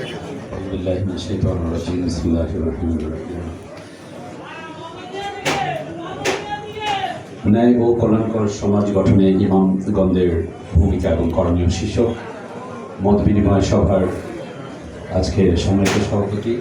أعوذ بالله من الشيطان الرجيم بسم الله الرحمن الرحيم ন্যায় ও কল্যাণকর সমাজ গঠনে ইমামগঞ্জের ভূমিকা এবং করণীয় শীর্ষক মত বিনিময় সভার আজকে সম্মানিত সভাপতি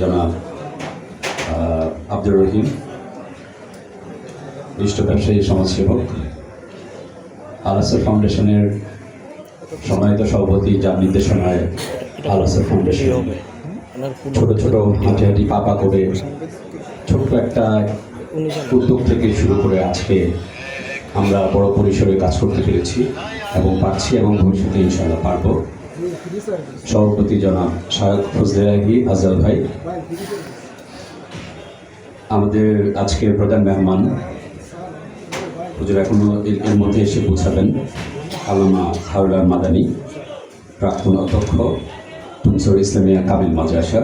জনাব আহ, আব্দুর রহিম বিশিষ্ট ব্যবসায়ী সমাজসেবক আলাসর ফাউন্ডেশনের সম্মানিত সভাপতি যার নির্দেশনায় আলাসর ফাউন্ডেশন ছোট ছোট হাঁটি হাঁটি পাপা করে ছোট্ট একটা উদ্যোগ থেকে শুরু করে আজকে আমরা বড় পরিসরে কাজ করতে পেরেছি এবং পারছি এবং ভবিষ্যতে ইনশাআল্লাহ পারব। সভাপতি জনাব শায়ক ফজলেরাহি আজল ভাই। আমাদের আজকের প্রধান মেহমান হুজুর এখনও এর- মধ্যে এসে পৌঁছাবেন। আল্লামা হারুলার মাদানী প্রাক্তন অধ্যক্ষ। তুমসর ইসলামিয়া কামিল মাদ্রাসা।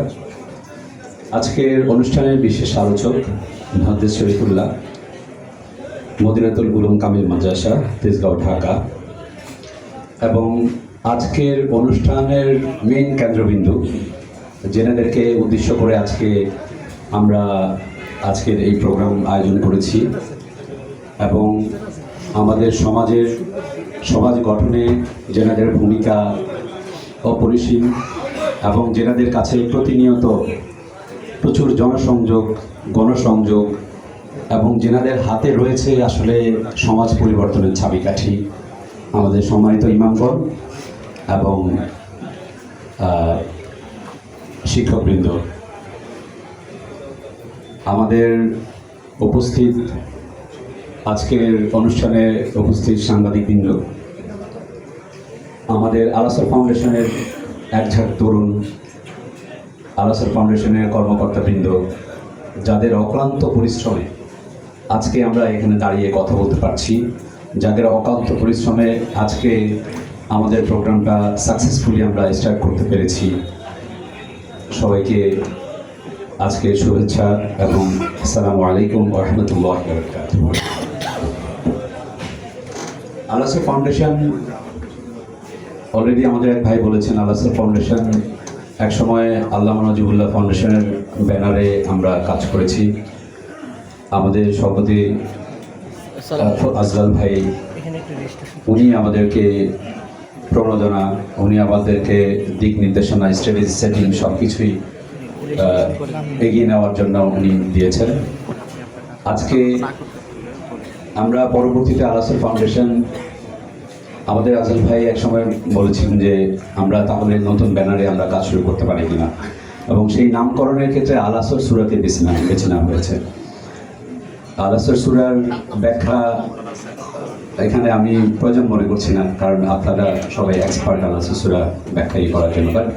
আজকের অনুষ্ঠানের বিশেষ আলোচক মহাদ্দেশ শরীফুল্লাহ, মদিনাতুল গুলুম কামিল মাদ্রাসা, তেজগাঁও, ঢাকা। এবং আজকের অনুষ্ঠানের মেইন কেন্দ্রবিন্দু জেনাদেরকে উদ্দেশ্য করে আজকে আমরা আজকের এই প্রোগ্রাম আয়োজন করেছি এবং আমাদের সমাজের সমাজ গঠনে জেনাদের ভূমিকা অপরিসীম এবং যেনাদের কাছে প্রতিনিয়ত প্রচুর জনসংযোগ, গণসংযোগ এবং যেনাদের হাতে রয়েছে আসলে সমাজ পরিবর্তনের চাবিকাঠি, আমাদের সম্মানিত ইমামগণ এবং শিক্ষকবৃন্দ। আমাদের উপস্থিত আজকের অনুষ্ঠানে উপস্থিত সাংবাদিকবৃন্দ। আমাদের আলাসর ফাউন্ডেশনের একঝাক তরুণ আলাসর ফাউন্ডেশনের কর্মকর্তাবৃন্দ, যাদের অক্লান্ত পরিশ্রমে আজকে আমরা এখানে দাঁড়িয়ে কথা বলতে পারছি, যাদের অক্লান্ত পরিশ্রমে আজকে আমাদের প্রোগ্রামটা সাকসেসফুলি আমরা স্টার্ট করতে পেরেছি। সবাইকে আজকে শুভেচ্ছা এবং আসসালামু আলাইকুম রহমতুল্লাহ আলাসর ফাউন্ডেশন অলরেডি আমাদের এক ভাই বলেছেন আলাসর ফাউন্ডেশন এক সময় আল্লাহ নজিবুল্লাহ ফাউন্ডেশনের ব্যানারে আমরা কাজ করেছি। আমাদের সভাপতি আহ, আজলাল ভাই উনি আমাদেরকে প্রণোদনা উনি আমাদেরকে দিক নির্দেশনা স্ট্র্যাটেজি সেটিং সব কিছুই এগিয়ে নেওয়ার জন্য উনি দিয়েছেন। আজকে আমরা পরবর্তীতে আলাসর ফাউন্ডেশন আমাদের আজল ভাই একসময় বলেছিলেন যে আমরা তাহলে নতুন ব্যানারে আমরা কাজ শুরু করতে পারি কিনা। এবং সেই নামকরণের ক্ষেত্রে আলাসর সুরাকে বেছে নেওয়া বেছে নেওয়া হয়েছে আলাসর সুরার ব্যাখ্যা এখানে আমি প্রয়োজন মনে করছি না, কারণ আপনারা সবাই এক্সপার্ট আলাসর সুরা ব্যাখ্যাই করার জন্য। বাট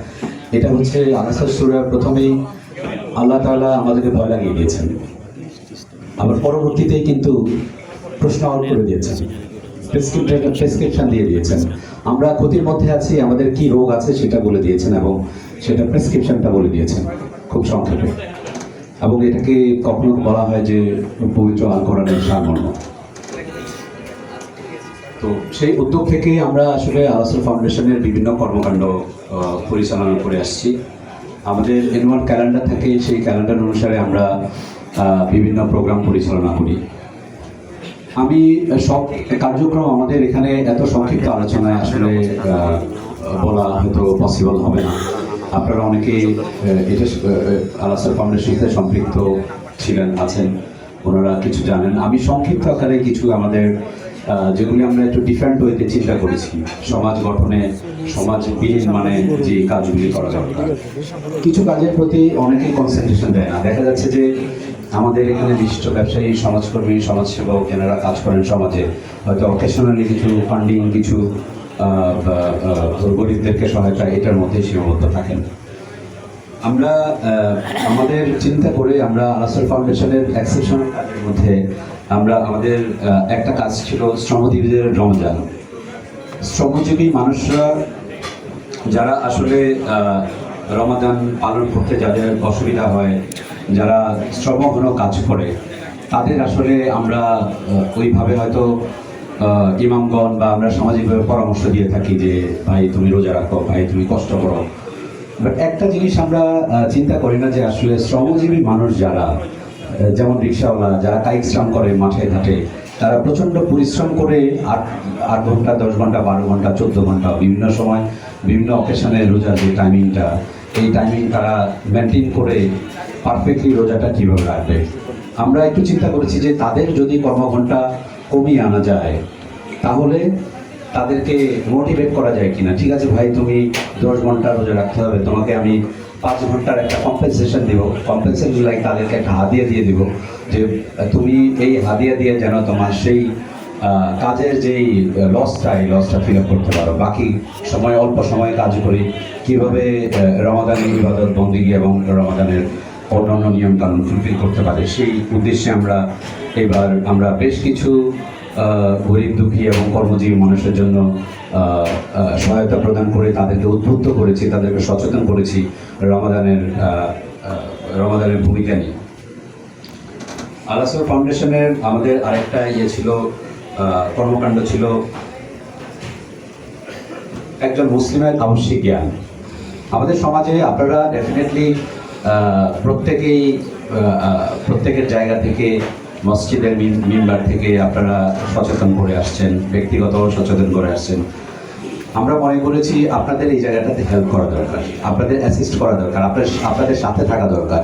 এটা হচ্ছে আলাসর সুরা প্রথমেই আল্লাহ তাআলা আমাদেরকে ভয় লাগিয়ে দিয়েছেন। আবার পরবর্তীতেই কিন্তু প্রশ্ন আউট করে দিয়েছেন। প্রেসক্রিপশন প্রেসক্রিপশন দিয়ে দিয়েছেন। আমরা ক্ষতির মধ্যে আছি, আমাদের কি রোগ আছে সেটা বলে দিয়েছেন এবং সেটা প্রেসক্রিপশনটা বলে দিয়েছেন, খুব সংক্ষেপে। এবং এটাকে কখনো বলা হয় যে পবিত্র আল কোরআনের সারমর্ম। তো সেই উদ্যোগ থেকে আমরা আসলে আলাসর ফাউন্ডেশনের বিভিন্ন কর্মকাণ্ড পরিচালনা করে আসছি। আমাদের এনওয়ান ক্যালেন্ডার থাকে, সেই ক্যালেন্ডার অনুসারে আমরা বিভিন্ন প্রোগ্রাম পরিচালনা করি। আমি সব কার্যক্রম আমাদের এখানে এত সংক্ষিপ্ত আলোচনায় আসলে বলা হয়তো পসিবল হবে না। আপনারা এটা আলাসার ফাউন্ডেশনের সাথে সম্পৃক্ত ছিলেন, আছেন, ওনারা কিছু জানেন। আমি সংক্ষিপ্ত আকারে কিছু আমাদের যেগুলি আমরা একটু ডিফারেন্ট ওয়েতে চিন্তা করেছি। সমাজ গঠনে, সমাজ মানে যে কাজগুলি করা দরকার। কিছু কাজের প্রতি অনেকেই কনসেন্ট্রেশন দেয় না। দেখা যাচ্ছে যে আমাদের এখানে বিশিষ্ট ব্যবসায়ী, সমাজকর্মী, সমাজসেবক এনারা কাজ করেন সমাজে, হয়তো অকেশনালি কিছু ফান্ডিং কিছু গরিবদেরকে সহায়তা এটার মধ্যে সীমাবদ্ধ থাকেন। আমরা আমাদের চিন্তা করে আমরা আলাসর ফাউন্ডেশনের এক্সেপশনাল কাজের মধ্যে আমরা আমাদের একটা কাজ ছিল শ্রমজীবীদের রমজান। শ্রমজীবী মানুষরা যারা আসলে রমাদান পালন করতে যাদের অসুবিধা হয় যারা শ্রমঘন কাজ করে, তাদের আসলে আমরা ওইভাবে হয়তো ইমামগণ বা আমরা সামাজিকভাবে পরামর্শ দিয়ে থাকি যে, ভাই, তুমি রোজা রাখো, ভাই, তুমি কষ্ট করো। একটা জিনিস আমরা চিন্তা করি না যে আসলে শ্রমজীবী মানুষ যারা যেমন রিক্সাওয়ালা, যারা কায়িক শ্রম করে মাঠে ঘাটে, তারা প্রচণ্ড পরিশ্রম করে আট আট ঘণ্টা, দশ ঘণ্টা, বারো ঘণ্টা, চোদ্দ ঘণ্টা, বিভিন্ন সময় বিভিন্ন অকেশনে রোজার যে টাইমিংটা এই টাইমিং তারা মেনটেন করে পারফেক্টলি রোজাটা কীভাবে রাখবে? আমরা একটু চিন্তা করেছি যে তাদের যদি কর্মঘণ্টা কমিয়ে আনা যায়, তাহলে তাদেরকে মোটিভেট করা যায় কিনা? ঠিক আছে ভাই, তুমি দশ ঘণ্টা রোজা রাখতে হবে, তোমাকে আমি পাঁচ ঘণ্টার একটা কম্পেনসেশন দিব। কম্পেনসেশন লাইক তাদেরকে একটা হাদিয়া দিয়ে দিব যে, তুমি এই হাদিয়া দিয়ে যেন তোমার সেই কাজের যেই লসটা এই লসটা ফিল আপ করতে পারো। বাকি সময়, অল্প সময়ে কাজ করি। কীভাবে রমাদানের ইবাদত, বন্দিগি এবং রমাদানের অন্যান্য নিয়ম কানুন ফুলফিল করতে পারে। সেই উদ্দেশ্যে আমরা এবার, আমরা বেশ কিছু গরিব দুঃখী এবং কর্মজীবী মানুষের জন্য সহায়তা প্রদান করে তাদেরকে উদ্বুদ্ধ করেছি, তাদেরকে সচেতন করেছি রমাদানের রমাদানের ভূমিকা নিয়ে। আলাসর ফাউন্ডেশনের আমাদের আরেকটা ইয়ে ছিল কর্মকাণ্ড ছিল একজন মুসলিমের আবশ্যিক জ্ঞান। আমাদের সমাজে আপনারা ডেফিনেটলি প্রত্যেকেই প্রত্যেকের জায়গা থেকে, মসজিদের মেম্বার থেকে আপনারা সচেতন করে আসছেন, ব্যক্তিগত সচেতন করে আসছেন। আমরা মনে করেছি আপনাদের এই জায়গাটাতে হেল্প করা দরকার, আপনাদের অ্যাসিস্ট করা দরকার আপনার আপনাদের সাথে থাকা দরকার।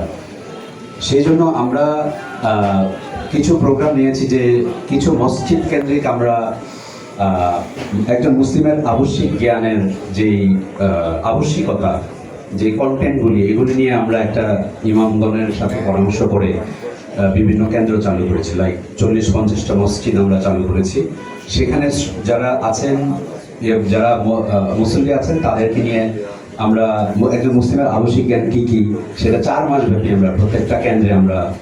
সেই জন্য আমরা কিছু প্রোগ্রাম নিয়েছি যে কিছু মসজিদ কেন্দ্রিক আমরা একজন মুসলিমের আবশ্যিক জ্ঞানের যেই আবশ্যিকতা যে কন্টেন্টগুলি এগুলি নিয়ে আমরা একটা ইমামগণের সাথে পরামর্শ করে বিভিন্ন কেন্দ্র চালু করেছি লাইক চল্লিশ পঞ্চাশটা মসজিদ আমরা চালু করেছি। সেখানে যারা আছেন যারা ম- আহ, মুসল্লি আছেন তাদেরকে নিয়ে আমরা একজন মুসলিমের আবশ্যিক জ্ঞান কী কী সেটা চার মাস ব্যাপী আমরা প্রত্যেকটা কেন্দ্রে আমরা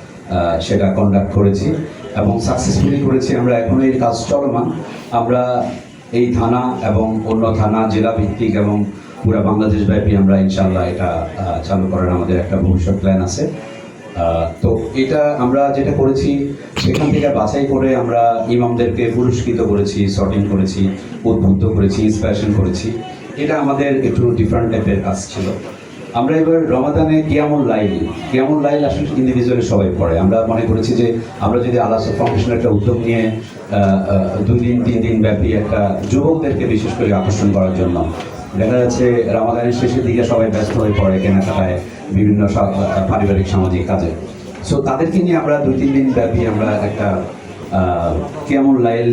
সেটা কন্ডাক্ট করেছি এবং সাকসেসফুলি করেছি। আমরা এখনও এই কাজ চলমান। আমরা এই থানা এবং অন্য থানা জেলা ভিত্তিক এবং পুরো বাংলাদেশ ব্যাপী আমরা ইনশাল্লাহ এটা চালু করার আমাদের একটা ভবিষ্যৎ প্ল্যান আছে। তো এটা আমরা যেটা করেছি, সেখান থেকে বাছাই করে আমরা ইমামদেরকে পুরস্কৃত করেছি সর্টিং করেছি, উদ্বুদ্ধ করেছি ইন্সপিরেশন করেছি। এটা আমাদের একটু ডিফারেন্ট টাইপের কাজ ছিল। আমরা এবার রমাদানে কিয়ামুল লাইল কিয়ামুল লাইল আসলে ইন্ডিভিজুয়ালি সবাই পড়ে। আমরা মনে করেছি যে আমরা যদি আলাস ফাউন্ডেশনের একটা উদ্যোগ নিয়ে দুই দিন, তিন দিন ব্যাপী একটা যুবকদেরকে বিশেষ করে আকর্ষণ করার জন্য দেখা যাচ্ছে রামাদানের শেষের দিকে সবাই ব্যস্ত হয়ে পড়ে কেনাকাটায় বিভিন্ন পারিবারিক সামাজিক কাজে। সো তাদেরকে নিয়ে আমরা দুই, তিন দিন ব্যাপী আমরা একটা কেমন লাইল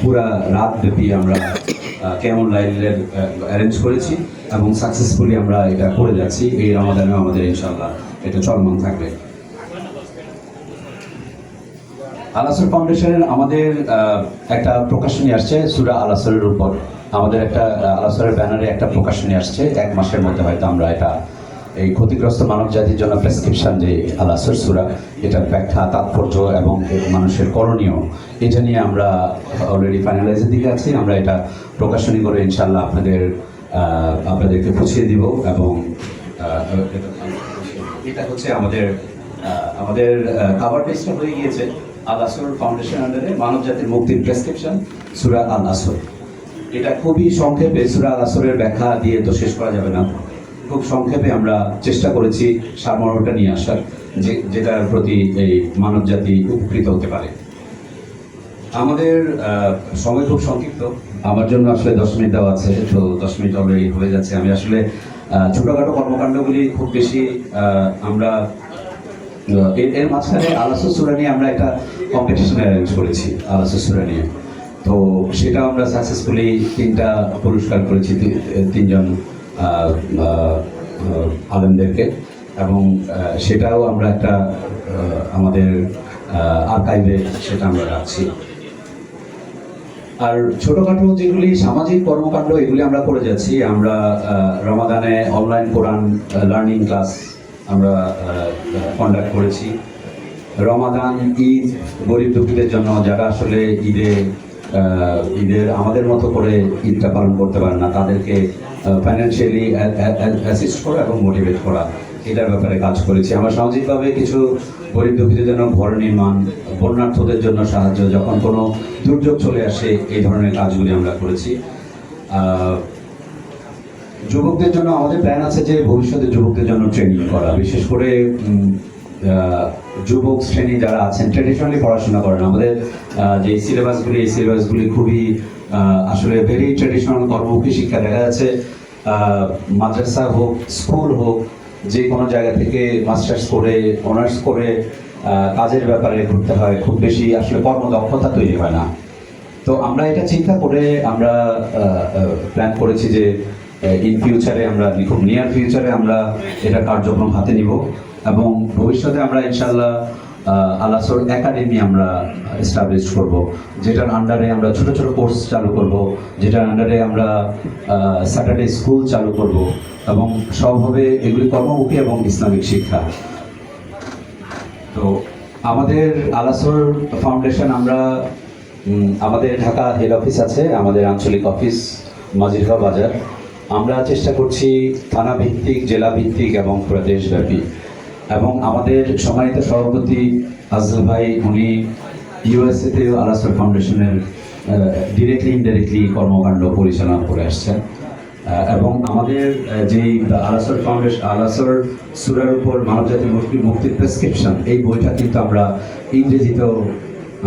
পুরা রাত ব্যাপী আমরা কেমন লাইলের অ্যারেঞ্জ করেছি এবং সাকসেসফুলি আমরা এটা করে যাচ্ছি। এই রমাদানেও আমাদের ইনশাল্লাহ এটা চলমান থাকবে। আলাসর ফাউন্ডেশনের আমাদের একটা প্রকাশনী আসছে, সুরা আলাসরের উপর। আমাদের একটা আলাসরের ব্যানারে একটা প্রকাশনী আসছে, এক মাসের মধ্যে হয়তো আমরা এটা, এই ক্ষতিগ্রস্ত মানব জাতির জন্য প্রেসক্রিপশন যে আলাসর সুরা, এটার ব্যাখ্যা, তাৎপর্য এবং মানুষের করণীয়, এটা নিয়ে আমরা অলরেডি ফাইনালাইজের দিকে আছি। আমরা এটা প্রকাশনী করে ইনশাল্লাহ আপনাদের আপনাদেরকে বুঝিয়ে দিব এবং এটা হচ্ছে আমাদের আমাদের কাভার পেজটা হয়ে গিয়েছে আল আসর ফাউন্ডেশন আন্ডারে মানব জাতির মুক্তির প্রেসক্রিপশন সুরা আল আসর এটা খুবই সংক্ষেপে সুরা আসরের ব্যাখ্যা দিয়ে তো শেষ করা যাবে না। খুব সংক্ষেপে আমরা চেষ্টা করেছি সারমর্মটা নিয়ে আসার, যে, যেটার প্রতি এই মানব জাতি উপকৃত হতে পারে। আমাদের সময় খুব সংক্ষিপ্ত। আমার জন্য আসলে দশ মিনিট দেওয়া আছে, তো দশ মিনিট অলরেডি হয়ে যাচ্ছে। আমি আসলে ছোটোখাটো কর্মকাণ্ডগুলি খুব বেশি আমরা এর- মাঝখানে আলাসুর সুরা নিয়ে আমরা একটা কম্পিটিশন অ্যারেঞ্জ করেছি আলাসুর সুরা নিয়ে। তো সেটা আমরা সাকসেসফুলি তিনটা পুরস্কার করেছি তিনজন আলেমদেরকে। এবং সেটাও আমরা একটা আমাদের আর্কাইভে সেটা আমরা রাখছি। আর ছোটোখাটো যেগুলি সামাজিক কর্মকাণ্ড, এগুলি আমরা করে যাচ্ছি। আমরা রমাদানে অনলাইন কোরআন লার্নিং ক্লাস আমরা কন্ডাক্ট করেছি। রমাদান, ঈদ, গরিব দুঃখীদের জন্য যারা আসলে ঈদে ঈদের আমাদের মতো করে ঈদটা পালন করতে পারেন না। তাদেরকে ফাইন্যান্সিয়ালি অ্যাসিস্ট করা এবং মোটিভেট করা, এটার ব্যাপারে কাজ করেছি। আমরা সামাজিকভাবে কিছু গরিব দুঃখীদের জন্য ঘর নির্মাণ, বন্যার্থদের জন্য সাহায্য, যখন কোনো দুর্যোগ চলে আসে, এই ধরনের কাজগুলি আমরা করেছি। যুবকদের জন্য আমাদের প্ল্যান আছে যে ভবিষ্যতে যুবকদের জন্য ট্রেনিং করা। বিশেষ করে যুবক শ্রেণি যারা আছেন ট্রেডিশনালি পড়াশোনা করেন। আমাদের যে সিলেবাসগুলি এই সিলেবাসগুলি খুবই আসলে ভেরি ট্রেডিশনাল কর্মমুখী শিক্ষা। দেখা যাচ্ছে মাদ্রাসা হোক, স্কুল হোক, যে কোনো জায়গা থেকে মাস্টার্স করে, অনার্স করে কাজের ব্যাপারে ঘুরতে হয়, খুব বেশি আসলে কর্মদক্ষতা তৈরি হয় না। তো আমরা এটা চিন্তা করে আমরা প্ল্যান করেছি যে ইন ফিউচারে আমরা, খুব নিয়ার ফিউচারে আমরা এটা কার্যক্রম হাতে নিব। এবং ভবিষ্যতে আমরা ইনশাল্লাহ আলাসর একাডেমি আমরা এস্টাবলিশ করব, যেটার আন্ডারে আমরা ছোট ছোট কোর্স চালু করব, যেটার আন্ডারে আমরা স্যাটারডে স্কুল চালু করব এবং সব হবে এগুলি কর্মমুখী এবং ইসলামিক শিক্ষা। তো আমাদের আলাসর ফাউন্ডেশন আমরা আমাদের ঢাকা হেড অফিস আছে, আমাদের আঞ্চলিক অফিস মাজিরগাঁও বাজার। আমরা চেষ্টা করছি থানা ভিত্তিক জেলা ভিত্তিক এবং পুরো দেশব্যাপী এবং আমাদের সম্মানিত সভাপতি আজল ভাই, উনি ইউএসএতেও আলাসর ফাউন্ডেশনের ডিরেক্টলি ইনডাইরেক্টলি কর্মকাণ্ড পরিচালনা করে আসছেন। এবং আমাদের যেই আলাসর ফাউন্ডেশন আলাসর সুরার উপর মানবজাতি মুক্তি, মুক্তির প্রেসক্রিপশন এই বইটা কিন্তু আমরা ইংরেজিতেও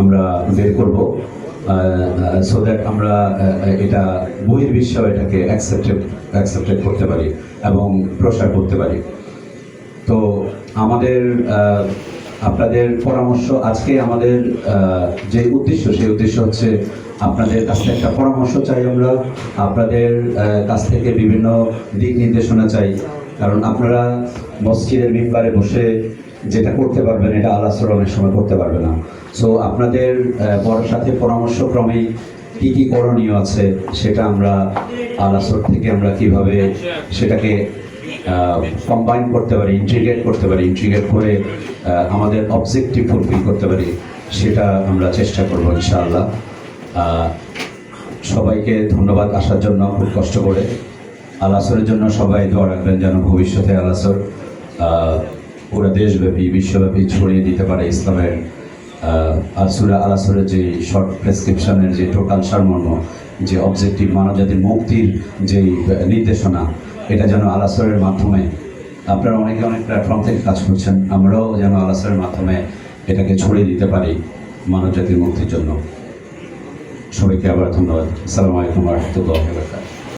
আমরা বের করব। সো দ্যাট আমরা এটা বহির্বিশ্ব এটাকে অ্যাকসেপ্টেড অ্যাকসেপ্টেড করতে পারি এবং প্রসার করতে পারি। তো আমাদের আপনাদের পরামর্শ আজকে আমাদের যে উদ্দেশ্য, সেই উদ্দেশ্য হচ্ছে আপনাদের কাছ থেকে একটা পরামর্শ চাই আমরা, আপনাদের কাছ থেকে বিভিন্ন দিক নির্দেশনা চাই। কারণ আপনারা মসজিদের মিম্বারে বসে যেটা করতে পারবেন, এটা আলাসর অনেক সময় করতে পারবে না। সো আপনাদের বড় সাথে পরামর্শক্রমেই কি কি করণীয় আছে, সেটা আমরা আলাসর থেকে আমরা কীভাবে সেটাকে কম্বাইন করতে পারি ইন্টিগ্রেট করতে পারি ইন্টিগ্রেট করে আমাদের অবজেক্টিভ ফুলফিল করতে পারি সেটা আমরা চেষ্টা করব ইনশাআল্লাহ। সবাইকে ধন্যবাদ আসার জন্য খুব কষ্ট করে। আলাসরের জন্য সবাই দোয়া রাখবেন যেন ভবিষ্যতে আলাসর পুরো দেশব্যাপী বিশ্বব্যাপী ছড়িয়ে দিতে পারে ইসলামের আহ, আর সুরা আলাসরের যে শর্ট প্রেসক্রিপশনের যে টোটাল সারমর্ম যে অবজেক্টিভ মানবজাতির মুক্তির যে নির্দেশনা এটা যেন আলাসরের মাধ্যমে, আপনারা অনেকে অনেক প্ল্যাটফর্ম থেকে কাজ করছেন, আমরাও যেন আলাসরের মাধ্যমে এটাকে ছড়িয়ে দিতে পারি মানব জাতির মুক্তির জন্য। সবাইকে আবার ধন্যবাদ। আসসালামু আলাইকুম রহমতুল্লাহ